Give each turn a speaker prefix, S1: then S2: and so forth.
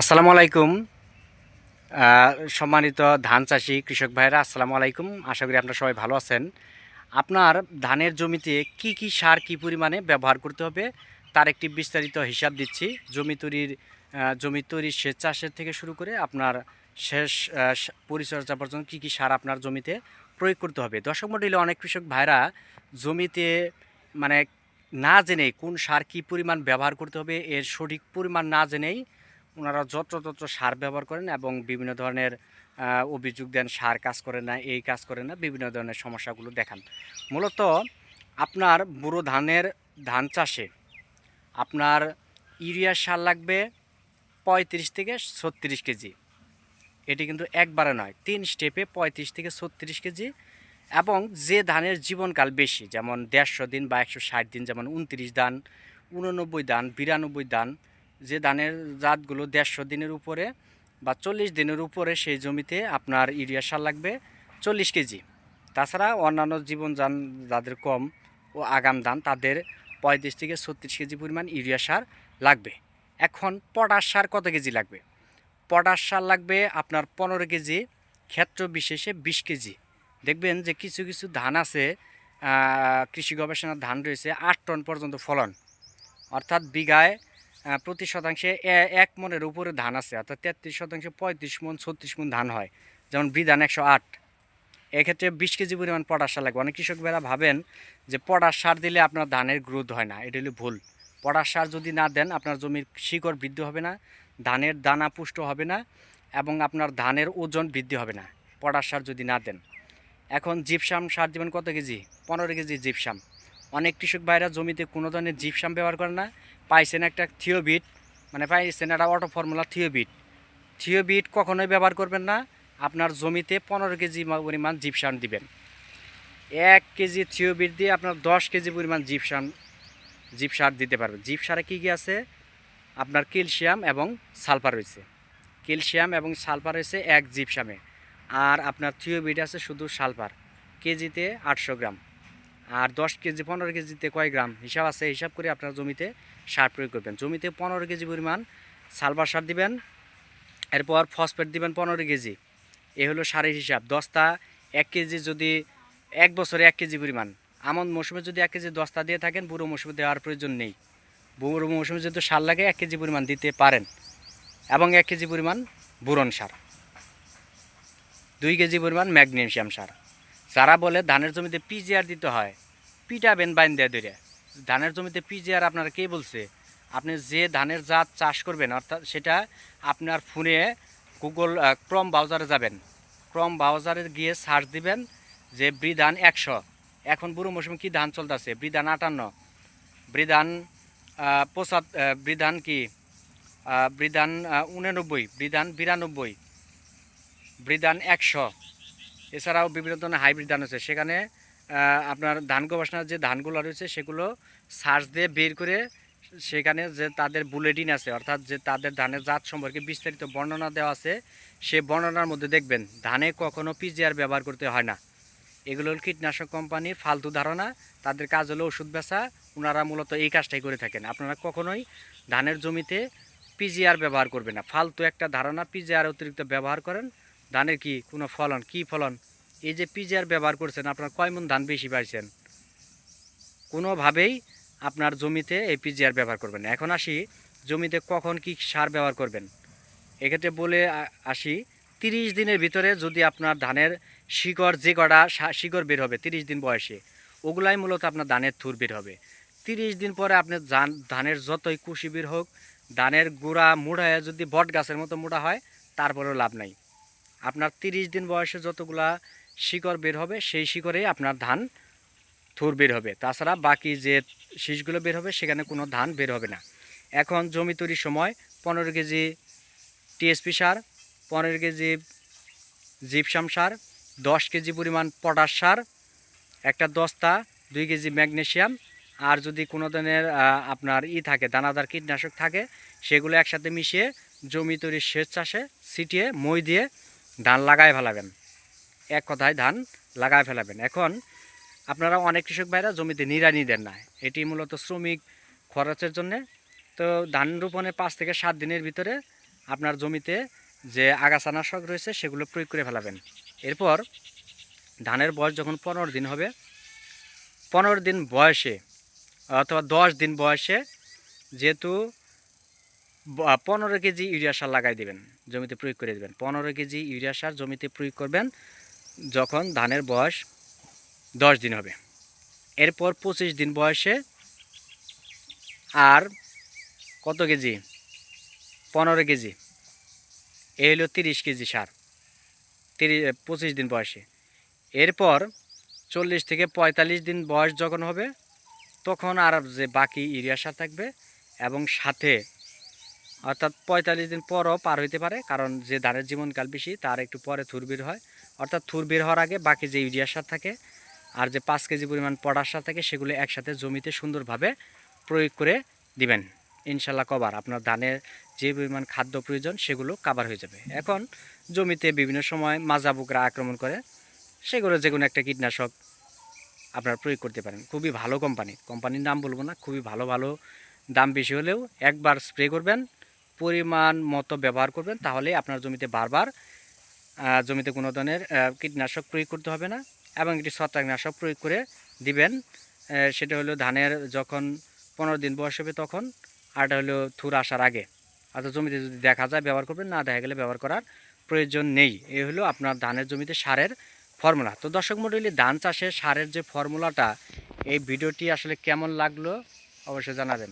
S1: আসসালামু আলাইকুম। সম্মানিত ধান চাষি, কৃষক ভাইরা আসসালামু আলাইকুম। আশা করি আপনারা সবাই ভালো আছেন। আপনার ধানের জমিতে কি কি সার কি পরিমাণে ব্যবহার করতে হবে, তার একটি বিস্তারিত হিসাব দিচ্ছি। জমি তৈরির জমি তৈরির সেচ চাষের থেকে শুরু করে আপনার শেষ পরিচর্যা পর্যন্ত কি কি সার আপনার জমিতে প্রয়োগ করতে হবে। দর্শক মন্ডলী, অনেক কৃষক ভাইরা জমিতে মানে না জেনেই কোন সার কি পরিমাণ ব্যবহার করতে হবে, এর সঠিক পরিমাণ না জেনেই ওনারা যত্রতত্র সার ব্যবহার করেন এবং বিভিন্ন ধরনের অভিযোগ দেন, সার কাজ করে না, এই কাজ করে না, বিভিন্ন ধরনের সমস্যাগুলো দেখান। মূলত আপনার বুড়ো ধানের ধান চাষে আপনার ইউরিয়া সার লাগবে পঁয়ত্রিশ থেকে ছত্রিশ কেজি। এটি কিন্তু একবারে নয়, তিন স্টেপে পঁয়ত্রিশ থেকে ছত্রিশ কেজি এবং যে ধানের জীবনকাল বেশি, যেমন দেড়শো দিন বা একশো ষাট দিন, যেমন উনত্রিশ ধান, উননব্বই দান বিরানব্বই ধান যে ধানের জাতগুলো দেড়শো দিনের উপরে বা চল্লিশ দিনের উপরে সেই জমিতে আপনার ইউরিয়া সার লাগবে চল্লিশ কেজি। তাছাড়া অন্যান্য জীবনযান যাদের কম ও আগাম ধান, তাদের পঁয়ত্রিশ থেকে ছত্রিশ কেজি পরিমাণ ইউরিয়া সার লাগবে। এখন পটাশ সার কত কেজি লাগবে? পটাশ সার লাগবে আপনার পনেরো কেজি, ক্ষেত্র বিশেষে বিশ কেজি। দেখবেন যে কিছু কিছু ধান আছে কৃষি গবেষণার ধান রয়েছে আট টন পর্যন্ত ফলন। অর্থাৎ বিঘায় প্রতি শতাংশে এক মনের উপরে ধান আছে, অর্থাৎ তেত্রিশ শতাংশে পঁয়ত্রিশ মন, ছত্রিশ মন ধান হয়। যেমন বিধান একশো আট। এক্ষেত্রে বিশ কেজি পরিমাণ পটাশ সার লাগবে। অনেক কৃষক ভাইরা ভাবেন যে পটাশ সার দিলে আপনার ধানের গ্রোথ হয় না, এটা হলো ভুল। পটাশ সার যদি না দেন, আপনার জমির শিকড় বৃদ্ধি হবে না, ধানের দানা পুষ্ট হবে না, এবং আপনার ধানের ওজন বৃদ্ধি হবে না, পটাশ সার যদি না দেন। এখন জিপসাম সার দেবেন কত কেজি? পনেরো কেজি জিপসাম। অনেক কৃষক ভাইরা জমিতে কোনো ধরনের জিপসাম ব্যবহার করে না। পাইছেন একটা থিওবিট মানে পাইছেন একটা অটো ফর্মুলা থিওবিট। থিওবিট কখনোই ব্যবহার করবেন না, আপনার জমিতে পনেরো কেজি পরিমাণ জিপসাম দিবেন। এক কেজি থিওবিট দিয়ে আপনার দশ কেজি পরিমাণ জিপসাম জিপ সার দিতে পারবেন। জিপ সারে কী কী আছে? আপনার ক্যালসিয়াম এবং সালফার রয়েছে। ক্যালসিয়াম এবং সালফার রয়েছে এক জিপসামে আর আপনার থিওবিট আছে শুধু সালফার, কেজিতে আটশো গ্রাম। আর দশ কেজি, পনেরো কেজিতে কয় গ্রাম? হিসাব আছে, হিসাব করে আপনার জমিতে সার প্রয়োগ করবেন। জমিতে পনেরো কেজি পরিমাণ সালফার সার দিবেন, এরপর ফসফেট দিবেন পনেরো কেজি। এ হলো সারের হিসাব। দশটা এক কেজি যদি এক বছরে এক কেজি পরিমাণ। আমন মৌসুমে যদি এক কেজি দশটা দিয়ে থাকেন, বুড়ো মৌসুমে দেওয়ার প্রয়োজন নেই। বুড়ো মৌসুমে যদি সার লাগে, এক কেজি পরিমাণ দিতে পারেন। এবং এক কেজি পরিমাণ বুরন সার। দুই কেজি পরিমাণ ম্যাগনেশিয়াম সার। যারা বলে ধানের জমিতে পিজিআর দিতে হয় পিটাবেন বাইন দেয়া ধরে ধানের জমিতে পিজিআর আপনারা কে বলছে? আপনি যে ধানের জাত চাষ করবেন, অর্থাৎ সেটা আপনার ফোনে গুগল ক্রম ব্রাউজারে যাবেন। ক্রম ব্রাউজারে গিয়ে সার্চ দিবেন যে বৃধান একশো। এখন বুড়ো মৌসুমে কী ধান চলতেছে? বৃধান আটান্ন। বৃধান পঁচাত বৃধান কি? বৃধান উননব্বই। বৃধান বিরানব্বই। বৃধান একশো। এছাড়াও বিভিন্ন ধরনের হাইব্রিড ধান আছে। সেখানে আপনার ধান গবেষণার যে ধানগুলো রয়েছে, সেগুলো সার্চ দিয়ে বের করে সেখানে যে তাদের বুলেটিন আছে, অর্থাৎ যে তাদের ধানের জাত সম্পর্কে বিস্তারিত বর্ণনা দেওয়া আছে, সে বর্ণনার মধ্যে দেখবেন, ধানে কখনো পিজিআর ব্যবহার করতে হয় না। এগুলো হলো কীটনাশক কোম্পানির ফালতু ধারণা, তাদের কাজ হলো ওষুধ বেচা, ওনারা মূলত এই কাজটাই করে থাকেন। আপনারা কখনোই ধানের জমিতে পিজিআর ব্যবহার করবেন না। ফালতু একটা ধারণা পিজিআর অতিরিক্ত ব্যবহার করেন ধানের কি কোনো ফলন? কি ফলন? এই যে পিজিআর ব্যবহার করছেন, আপনার কয় মন ধান বেশি পাইছেন? কোনোভাবেই আপনার জমিতে এই পিজিআর ব্যবহার করবেন এখন আসি, জমিতে কখন কি সার ব্যবহার করবেন? এক্ষেত্রে বলে আসি, তিরিশ দিনের ভিতরে যদি আপনার ধানের শিকড় যে কটা শিকড় বের হবে, তিরিশ দিন বয়সে, ওগুলাই মূলত আপনার ধানের থুর বের হবে। তিরিশ দিন পরে আপনি ধান, ধানের যতই কুশি বের হোক, ধানের গুঁড়া মুড়ায় যদি বট গাছের মতো মোটা হয়, তারপরেও লাভ নাই। আপনার তিরিশ দিন বয়সে যতগুলা শিকড় বের হবে, সেই শিকড়েই আপনার ধান থুর বের হবে। তাছাড়া বাকি যে শীষগুলো বের হবে, সেখানে কোনো ধান বের হবে না। এখন জমি তৈরির সময় পনেরো কেজি টিএসপি সার, পনেরো কেজি জিপসাম সার, দশ কেজি পরিমাণ পটাশ সার, একটা দস্তা, দুই কেজি ম্যাগনেশিয়াম আর যদি কোনো ধরনের আপনার ই থাকে, দানাদার কীটনাশক থাকে, সেগুলো একসাথে মিশিয়ে জমি তৈরির সেচ চাষে ছিটিয়ে, মই দিয়ে ধান লাগায় ফেলাবেন। এক কথায় ধান লাগায় ফেলাবেন। এখন আপনারা অনেক কৃষক ভাইরা জমিতে নিড়ানি দেন না। এটি মূলত শ্রমিক খরচের জন্যে। তো ধান রোপণের পাঁচ থেকে সাত দিনের ভিতরে আপনার জমিতে যে আগাছানাশক রয়েছে সেগুলো প্রয়োগ করে ফেলাবেন। এরপর ধানের বয়স যখন পনেরো দিন হবে, পনেরো দিন বয়সে অথবা দশ দিন বয়সে যেহেতু পনেরো কেজি ইউরিয়া সার লাগাই দেবেন, জমিতে প্রয়োগ করে দেবেন। পনেরো কেজি ইউরিয়া সার জমিতে প্রয়োগ করবেন যখন ধানের বয়স দশ দিন হবে। এরপর পঁচিশ দিন বয়সে আর কত কেজি? পনেরো কেজি। এই হলো তিরিশ কেজি সার। তিরিশ পঁচিশ দিন বয়সে। এরপর চল্লিশ থেকে পঁয়তাল্লিশ দিন বয়স যখন হবে, তখন আর যে বাকি ইউরিয়া সার থাকবে এবং সাথে অর্থাৎ পঁয়তাল্লিশ দিন পরও পার হইতে পারে, কারণ যে ধানের জীবনকাল বেশি, তার একটু পরে থুর বের হয়। অর্থাৎ থুর বের হওয়ার আগে বাকি যে ইউরিয়া সার থাকে আর যে পাঁচ কেজি পরিমাণ পটাশ সার থাকে, সেগুলো একসাথে জমিতে সুন্দরভাবে প্রয়োগ করে দিবেন। ইনশাল্লাহ কভার আপনার ধানের যে পরিমাণ খাদ্য প্রয়োজন, সেগুলো কাভার হয়ে যাবে। এখন জমিতে বিভিন্ন সময় মাজা মাজাবুকরা আক্রমণ করে, সেগুলো যে কোনো একটা কীটনাশক আপনারা প্রয়োগ করতে পারেন। খুবই ভালো কোম্পানি কোম্পানির নাম বলব না, খুবই ভালো ভালো দাম বেশি হলেও একবার স্প্রে করবেন পরিমাণ মতো ব্যবহার করবেন, তাহলে আপনার জমিতে বারবার জমিতে কোনো ধরনের কীটনাশক প্রয়োগ করতে হবে না এবং একটি ছত্রাকনাশক প্রয়োগ করে দিবেন। সেটা হলো ধানের যখন পনেরো দিন বয়স হবে তখন, আর এটা হলো থুর আসার আগে। অর্থাৎ জমিতে যদি দেখা যায় ব্যবহার করবেন, না দেখা গেলে ব্যবহার করার প্রয়োজন নেই। এই হলো আপনার ধানের জমিতে সারের ফর্মুলা। তো দর্শক মণ্ডলী, ধান চাষে সারের যে ফর্মুলাটা, এই ভিডিওটি আসলে কেমন লাগল অবশ্যই জানাবেন।